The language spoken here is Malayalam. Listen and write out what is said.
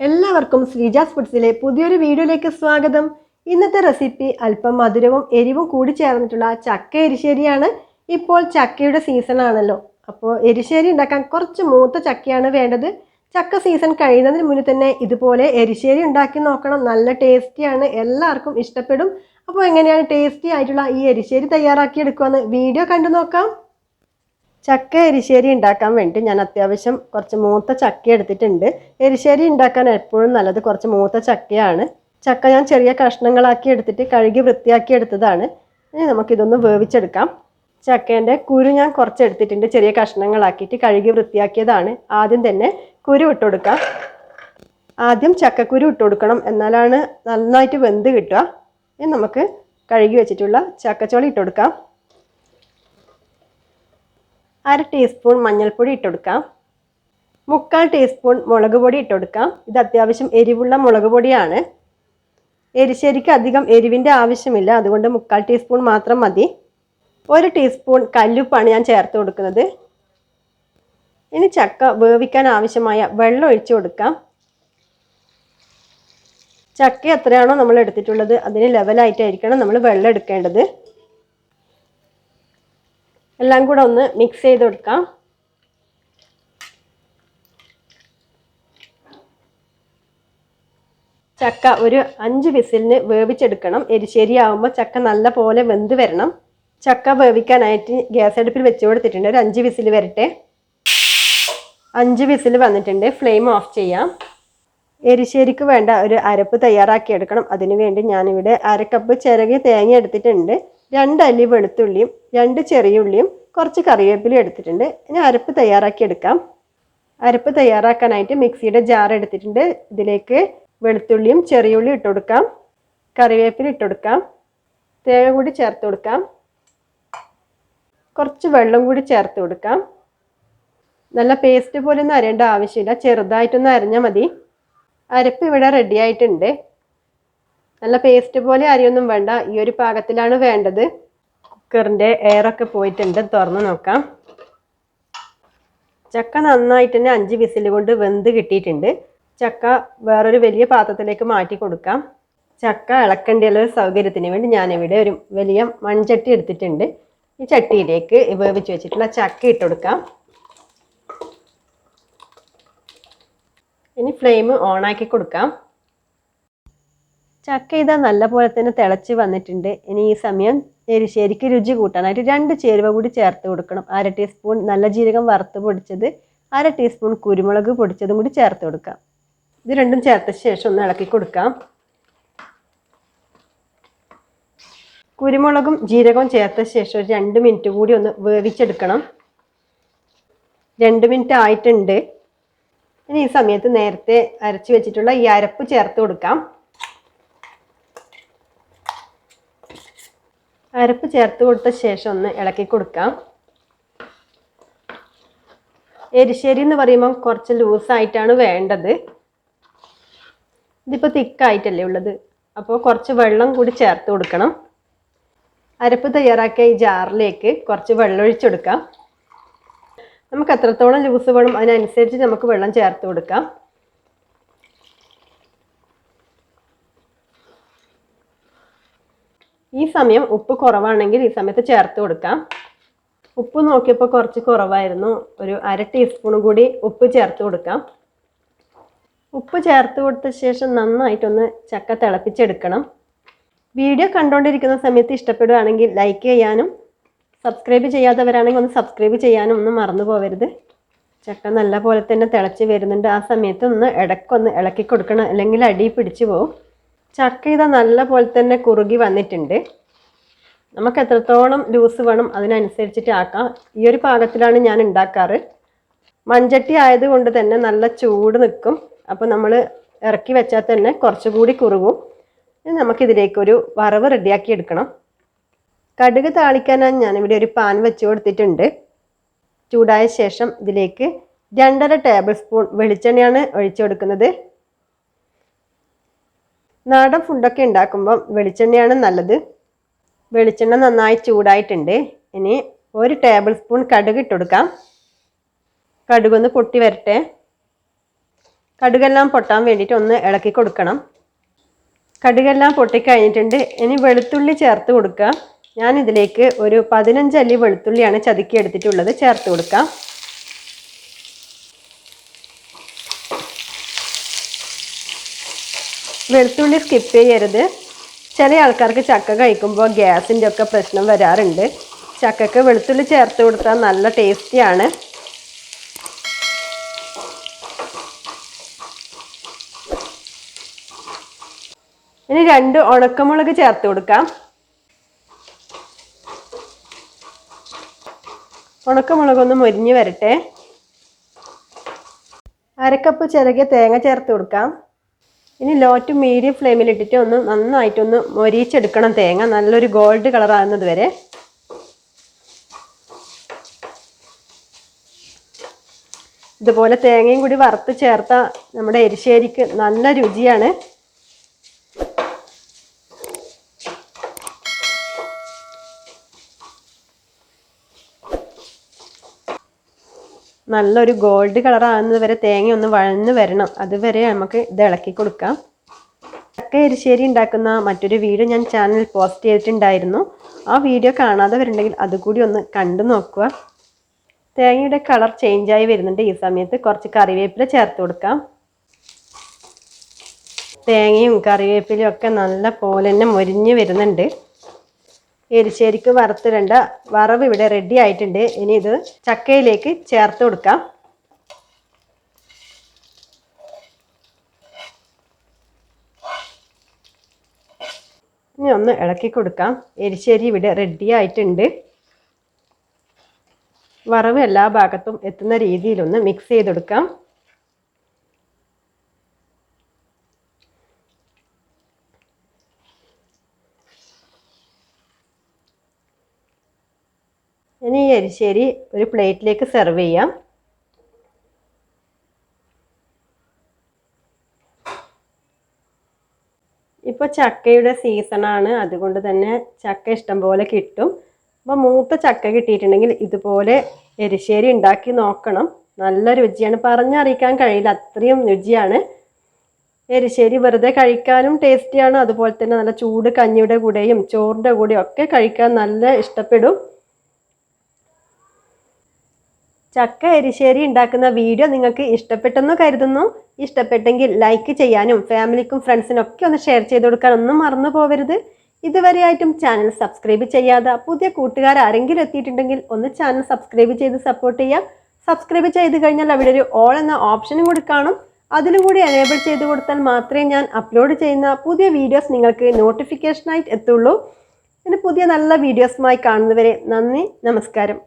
എല്ലാവർക്കും ശ്രീജാസ് ഫുഡ്സിലെ പുതിയൊരു വീഡിയോയിലേക്ക് സ്വാഗതം. ഇന്നത്തെ റെസിപ്പി അല്പം മധുരവും എരിവും കൂടി ചേർന്നിട്ടുള്ള ചക്ക എരിശ്ശേരിയാണ് ഇപ്പോൾ ചക്കയുടെ സീസൺ ആണല്ലോ. അപ്പോൾ എരിശ്ശേരി ഉണ്ടാക്കാൻ കുറച്ച് മൂത്ത ചക്കയാണ് വേണ്ടത്. ചക്ക സീസൺ കഴിയുന്നതിന് മുന്നേ തന്നെ ഇതുപോലെ എരിശ്ശേരി ഉണ്ടാക്കി നോക്കണം. നല്ല ടേസ്റ്റിയാണ് എല്ലാവർക്കും ഇഷ്ടപ്പെടും. അപ്പോൾ എങ്ങനെയാണ് ടേസ്റ്റി ആയിട്ടുള്ള ഈ എരിശ്ശേരി തയ്യാറാക്കി എടുക്കുമെന്ന് വീഡിയോ കണ്ടു നോക്കാം. ചക്ക എരിശ്ശേരി ഉണ്ടാക്കാൻ വേണ്ടി ഞാൻ അത്യാവശ്യം കുറച്ച് മൂത്ത ചക്ക എടുത്തിട്ടുണ്ട്. എരിശ്ശേരി ഉണ്ടാക്കാൻ എപ്പോഴും നല്ലത് കുറച്ച് മൂത്ത ചക്കയാണ്. ചക്ക ഞാൻ ചെറിയ കഷ്ണങ്ങളാക്കി എടുത്തിട്ട് കഴുകി വൃത്തിയാക്കി എടുത്തതാണ്. ഇനി നമുക്കിതൊന്ന് വേവിച്ചെടുക്കാം. ചക്കേന്റെ കുരു ഞാൻ കുറച്ച് എടുത്തിട്ടുണ്ട്. ചെറിയ കഷ്ണങ്ങളാക്കിയിട്ട് കഴുകി വൃത്തിയാക്കിയതാണ്. ആദ്യം തന്നെ കുരു ഇട്ട് കൊടുക്കാം. ആദ്യം ചക്കക്കുരു ഇട്ട് കൊടുക്കണം. എന്നാലാണ് നന്നായിട്ട് വെന്ത് കിട്ടുക. ഇനി നമുക്ക് കഴുകി വെച്ചിട്ടുള്ള ചക്കച്ചോളി ഇട്ട് കൊടുക്കാം. അര ടീസ്പൂൺ മഞ്ഞൾപ്പൊടി ഇട്ടെടുക്കാം. മുക്കാൽ ടീസ്പൂൺ മുളക് പൊടി ഇട്ടെടുക്കാം. ഇത് അത്യാവശ്യം എരിവുള്ള മുളക് പൊടിയാണ്. എരിശ്ശേരിക്ക് അധികം എരിവിന്റെ ആവശ്യമില്ല. അതുകൊണ്ട് മുക്കാൽ ടീസ്പൂൺ മാത്രം മതി. ഒരു ടീസ്പൂൺ കല്ലുപ്പാണ് ഞാൻ ചേർത്ത് കൊടുക്കുന്നത്. ഇനി ചക്ക വേവിക്കാൻ ആവശ്യമായ വെള്ളം ഒഴിച്ചു കൊടുക്കാം. ചക്ക എത്രയാണോ നമ്മൾ എടുത്തിട്ടുള്ളത് അതിന് ലെവലായിട്ടായിരിക്കണം നമ്മൾ വെള്ളം എടുക്കേണ്ടത്. എല്ലാം കൂടെ ഒന്ന് മിക്സ് ചെയ്ത് കൊടുക്കാം. ചക്ക ഒരു അഞ്ച് വിസിലിന് വേവിച്ചെടുക്കണം. എരിശ്ശേരി ആകുമ്പോൾ ചക്ക നല്ല പോലെ വെന്ത് വരണം. ചക്ക വേവിക്കാനായിട്ട് ഗ്യാസ് അടുപ്പിൽ വെച്ച് കൊടുത്തിട്ടുണ്ട്. ഒരു അഞ്ച് വിസിൽ വരട്ടെ. അഞ്ച് വിസിൽ വന്നിട്ടുണ്ട്. ഫ്ലെയിം ഓഫ് ചെയ്യാം. എരിശ്ശേരിക്ക് വേണ്ട ഒരു അരപ്പ് തയ്യാറാക്കി എടുക്കണം അതിനു വേണ്ടി ഞാനിവിടെ അരക്കപ്പ് ചിരകി തേങ്ങ എടുത്തിട്ടുണ്ട്. രണ്ട് അല്ലി വെളുത്തുള്ളിയും രണ്ട് ചെറിയ ഉള്ളിയും കുറച്ച് കറിവേപ്പിലയും എടുത്തിട്ടുണ്ട്. ഇനി അരപ്പ് തയ്യാറാക്കി എടുക്കാം. അരപ്പ് തയ്യാറാക്കാനായിട്ട് മിക്സിയുടെ ജാർ എടുത്തിട്ടുണ്ട്. ഇതിലേക്ക് വെളുത്തുള്ളിയും ചെറിയ ഉള്ളിയും ഇട്ട് കൊടുക്കാം. കറിവേപ്പില ഇട്ട് കൊടുക്കാം. തേങ്ങ കൂടി ചേർത്ത് കൊടുക്കാം. കുറച്ച് വെള്ളം കൂടി ചേർത്ത് കൊടുക്കാം. നല്ല പേസ്റ്റ് പോലെ ഒന്നും അരയേണ്ട ആവശ്യമില്ല. ചെറുതായിട്ടൊന്ന് അരഞ്ഞാൽ മതി. അരപ്പ് ഇവിടെ റെഡി ആയിട്ടുണ്ട്. നല്ല പേസ്റ്റ് പോലെ അരിയൊന്നും വേണ്ട. ഈ ഒരു പാകത്തിലാണ് വേണ്ടത്. കുക്കറിന്റെ എയറൊക്കെ പോയിട്ടുണ്ട്. തുറന്ന് നോക്കാം. ചക്ക നന്നായിട്ട് തന്നെ അഞ്ച് വിസിൽ കൊണ്ട് വെന്ത് കിട്ടിയിട്ടുണ്ട്. ചക്ക വേറൊരു വലിയ പാത്രത്തിലേക്ക് മാറ്റി കൊടുക്കാം. ചക്ക ഇളക്കേണ്ടിയുള്ള ഒരു സൗകര്യത്തിന് വേണ്ടി ഞാനിവിടെ ഒരു വലിയ മൺചട്ടി എടുത്തിട്ടുണ്ട്. ഈ ചട്ടിയിലേക്ക് വേവിച്ച് വെച്ചിട്ടുള്ള ചക്ക ഇട്ട് കൊടുക്കാം. ഇനി ഫ്ലെയിം ഓണാക്കി കൊടുക്കാം. ചക്ക ഇതാ നല്ല പോലെ തന്നെ തിളച്ച് വന്നിട്ടുണ്ട്. ഇനി ഈ സമയം എരിശ്ശേരിക്ക് രുചി കൂട്ടാനായിട്ട് രണ്ട് ചേരുവ കൂടി ചേർത്ത് കൊടുക്കണം. അര ടീസ്പൂൺ നല്ല ജീരകം വറുത്ത് പൊടിച്ചത് അര ടീസ്പൂൺ കുരുമുളക് പൊടിച്ചതും കൂടി ചേർത്ത് കൊടുക്കാം. ഇത് രണ്ടും ചേർത്ത ശേഷം ഒന്ന് ഇളക്കി കൊടുക്കാം. കുരുമുളകും ജീരകവും ചേർത്ത ശേഷം ഒരു രണ്ട് മിനിറ്റ് കൂടി ഒന്ന് വേവിച്ചെടുക്കണം. രണ്ട് മിനിറ്റ് ആയിട്ടുണ്ട്. ഇനി ഈ സമയത്ത് നേരത്തെ അരച്ച് വെച്ചിട്ടുള്ള ഈ അരപ്പ് ചേർത്ത് കൊടുക്കാം. അരപ്പ് ചേർത്ത് കൊടുത്ത ശേഷം ഒന്ന് ഇളക്കി കൊടുക്കാം. എരിശ്ശേരി എന്ന് പറയുമ്പോൾ കുറച്ച് ലൂസായിട്ടാണ് വേണ്ടത്. ഇതിപ്പോൾ തിക്കായിട്ടല്ലേ ഉള്ളത്. അപ്പോൾ കുറച്ച് വെള്ളം കൂടി ചേർത്ത് കൊടുക്കണം. അരപ്പ് തയ്യാറാക്കിയ ഈ ജാറിലേക്ക് കുറച്ച് വെള്ളം ഒഴിച്ചെടുക്കാം നമുക്ക് എത്രത്തോളം ലൂസ് വേണം അതിനനുസരിച്ച് നമുക്ക് വെള്ളം ചേർത്ത് കൊടുക്കാം. ഈ സമയം ഉപ്പ് കുറവാണെങ്കിൽ ഈ സമയത്ത് ചേർത്ത് കൊടുക്കാം. ഉപ്പ് നോക്കിയപ്പോൾ കുറച്ച് കുറവായിരുന്നു. ഒരു അര ടീസ്പൂൺ കൂടി ഉപ്പ് ചേർത്ത് കൊടുക്കാം. ഉപ്പ് ചേർത്ത് കൊടുത്ത ശേഷം നന്നായിട്ടൊന്ന് ചക്ക തിളപ്പിച്ചെടുക്കണം. വീഡിയോ കണ്ടുകൊണ്ടിരിക്കുന്ന സമയത്ത് ഇഷ്ടപ്പെടുകയാണെങ്കിൽ ലൈക്ക് ചെയ്യാനും സബ്സ്ക്രൈബ് ചെയ്യാത്തവരാണെങ്കിൽ ഒന്ന് സബ്സ്ക്രൈബ് ചെയ്യാനും ഒന്നും മറന്നു പോകരുത് ചക്ക നല്ല പോലെ തന്നെ തിളച്ച് വരുന്നുണ്ട്. ആ സമയത്ത് ഒന്ന് ഇടക്കൊന്ന് ഇളക്കി കൊടുക്കണം. അല്ലെങ്കിൽ അടി പിടിച്ചു പോകും ചക്ക ഇതാ നല്ല പോലെ തന്നെ കുറുകി വന്നിട്ടുണ്ട്. നമുക്ക് എത്രത്തോളം ലൂസ് വേണം അതിനനുസരിച്ചിട്ട് ആക്കാം. ഈ ഒരു പാകത്തിലാണ് ഞാൻ ഉണ്ടാക്കാറ്. മൺചട്ടി ആയതുകൊണ്ട് തന്നെ നല്ല ചൂട് നിൽക്കും. അപ്പോൾ നമ്മൾ ഇറക്കി വെച്ചാൽ തന്നെ കുറച്ചുകൂടി കുറുകും. ഇനി നമുക്കിതിലേക്കൊരു വറവ് റെഡിയാക്കി എടുക്കണം. കടുക് താളിക്കാനാണ് ഞാനിവിടെ ഒരു പാൻ വെച്ച് കൊടുത്തിട്ടുണ്ട്. ചൂടായ ശേഷം ഇതിലേക്ക് രണ്ടര ടേബിൾ സ്പൂൺ വെളിച്ചെണ്ണയാണ് ഒഴിച്ചു കൊടുക്കുന്നത്. നാടൻ ഫുഡൊക്കെ ഉണ്ടാക്കുമ്പം വെളിച്ചെണ്ണയാണ് നല്ലത്. വെളിച്ചെണ്ണ നന്നായി ചൂടായിട്ടുണ്ട്. ഇനി ഒരു ടേബിൾ സ്പൂൺ കടുക് ഇട്ടുകൊടുക്കാം കടുക് കടുകൊന്ന് പൊട്ടി വരട്ടെ. കടുകെല്ലാം പൊട്ടാൻ വേണ്ടിയിട്ട് ഒന്ന് ഇളക്കി കൊടുക്കണം. കടുകെല്ലാം പൊട്ടിക്കഴിഞ്ഞിട്ടുണ്ട്. ഇനി വെളുത്തുള്ളി ചേർത്ത് കൊടുക്കുക. ഞാൻ ഇതിലേക്ക് ഒരു പതിനഞ്ച് അല്ലി വെളുത്തുള്ളിയാണ് ചതുക്കി എടുത്തിട്ടുള്ളത്. ചേർത്ത് കൊടുക്കാം. വെളുത്തുള്ളി സ്കിപ്പ് ചെയ്യരുത്. ചില ആൾക്കാർക്ക് ചക്ക കഴിക്കുമ്പോൾ ഗ്യാസിന്റെ ഒക്കെ പ്രശ്നം വരാറുണ്ട്. ചക്കക്ക് വെളുത്തുള്ളി ചേർത്ത് കൊടുത്താൽ നല്ല ടേസ്റ്റിയാണ് ഇനി രണ്ട് ഉണക്കമുളക് ചേർത്ത് കൊടുക്കാം. ഉണക്കമുളക് ഒന്ന് മൊരിഞ്ഞ് വരട്ടെ. അരക്കപ്പ് ചിരകിയ തേങ്ങ ചേർത്ത് കൊടുക്കാം. ഇനി ലോ ടു മീഡിയം ഫ്ലെയിമിൽ ഇട്ടിട്ട് ഒന്ന് നന്നായിട്ടൊന്ന് മൊരിച്ചെടുക്കണം തേങ്ങ. നല്ലൊരു ഗോൾഡ് കളർ ആകുന്നത് വരെ. ഇതുപോലെ തേങ്ങയും കൂടി വറുത്ത് ചേർത്ത നമ്മുടെ എരിശ്ശേരിക്ക് നല്ല രുചിയാണ്. നല്ലൊരു ഗോൾഡ് കളർ ആകുന്നത് വരെ തേങ്ങ ഒന്ന് വഴന്ന് വരണം. അതുവരെ നമുക്ക് ഇത് ഇളക്കി കൊടുക്കാം. ചക്ക എരിശ്ശേരി ഉണ്ടാക്കുന്ന മറ്റൊരു വീഡിയോ ഞാൻ ചാനലിൽ പോസ്റ്റ് ചെയ്തിട്ടുണ്ടായിരുന്നു. ആ വീഡിയോ കാണാതെ വരുന്നുണ്ടെങ്കിൽ അതുകൂടി ഒന്ന് കണ്ടു നോക്കുക. തേങ്ങയുടെ കളർ ചേഞ്ചായി വരുന്നുണ്ട്. ഈ സമയത്ത് കുറച്ച് കറിവേപ്പില ചേർത്ത് കൊടുക്കാം. തേങ്ങയും കറിവേപ്പിലയും ഒക്കെ നല്ല പോലെ തന്നെ മൊരിഞ്ഞ് വരുന്നുണ്ട്. എരിശ്ശേരിക്ക് വറുത്തിടേണ്ട വറവ് ഇവിടെ റെഡി ആയിട്ടുണ്ട്. ഇനി ഇത് ചക്കയിലേക്ക് ചേർത്ത് കൊടുക്കാം. ഇനി ഒന്ന് ഇളക്കി കൊടുക്കാം. എരിശ്ശേരി ഇവിടെ റെഡി ആയിട്ടുണ്ട്. വറവ് എല്ലാ ഭാഗത്തും എത്തുന്ന രീതിയിലൊന്ന് മിക്സ് ചെയ്തെടുക്കാം. ഇനി ഈ എരിശ്ശേരി ഒരു പ്ലേറ്റിലേക്ക് സെർവ് ചെയ്യാം. ഇപ്പോൾ ചക്കയുടെ സീസണാണ് അതുകൊണ്ട് തന്നെ ചക്ക ഇഷ്ടം പോലെ കിട്ടും. അപ്പോൾ മൂത്ത ചക്ക കിട്ടിയിട്ടുണ്ടെങ്കിൽ ഇതുപോലെ എരിശ്ശേരി ഉണ്ടാക്കി നോക്കണം. നല്ല രുചിയാണ്. പറഞ്ഞറിയിക്കാൻ കഴിയില്ല അത്രയും രുചിയാണ്. എരിശ്ശേരി വെറുതെ കഴിക്കാനും ടേസ്റ്റിയാണ് അതുപോലെ തന്നെ നല്ല ചൂട് കഞ്ഞിയുടെ കൂടെയും ചോറിന്റെ കൂടെയും ഒക്കെ കഴിക്കാൻ നല്ല ഇഷ്ടപ്പെടും. ചക്ക എരിശ്ശേരി ഉണ്ടാക്കുന്ന വീഡിയോ നിങ്ങൾക്ക് ഇഷ്ടപ്പെട്ടെന്ന് കരുതുന്നു. ഇഷ്ടപ്പെട്ടെങ്കിൽ ലൈക്ക് ചെയ്യാനും ഫാമിലിക്കും ഫ്രണ്ട്സിനൊക്കെ ഒന്ന് ഷെയർ ചെയ്ത് കൊടുക്കാനൊന്നും മറന്നു പോകരുത് ഇതുവരെയായിട്ടും ചാനൽ സബ്സ്ക്രൈബ് ചെയ്യാതെ പുതിയ കൂട്ടുകാർ ആരെങ്കിലും എത്തിയിട്ടുണ്ടെങ്കിൽ ഒന്ന് ചാനൽ സബ്സ്ക്രൈബ് ചെയ്ത് സപ്പോർട്ട് ചെയ്യുക സബ്സ്ക്രൈബ് ചെയ്ത് കഴിഞ്ഞാൽ അവിടെ ഒരു ഓൾ എന്ന ഓപ്ഷനും കൂടി കാണും. അതിലും കൂടി എനേബിൾ ചെയ്ത് കൊടുത്താൽ മാത്രമേ ഞാൻ അപ്ലോഡ് ചെയ്യുന്ന പുതിയ വീഡിയോസ് നിങ്ങൾക്ക് നോട്ടിഫിക്കേഷനായിട്ട് എത്തുള്ളൂ. ഇനി പുതിയ നല്ല വീഡിയോസുമായി കാണുന്നവരെ നന്ദി നമസ്കാരം.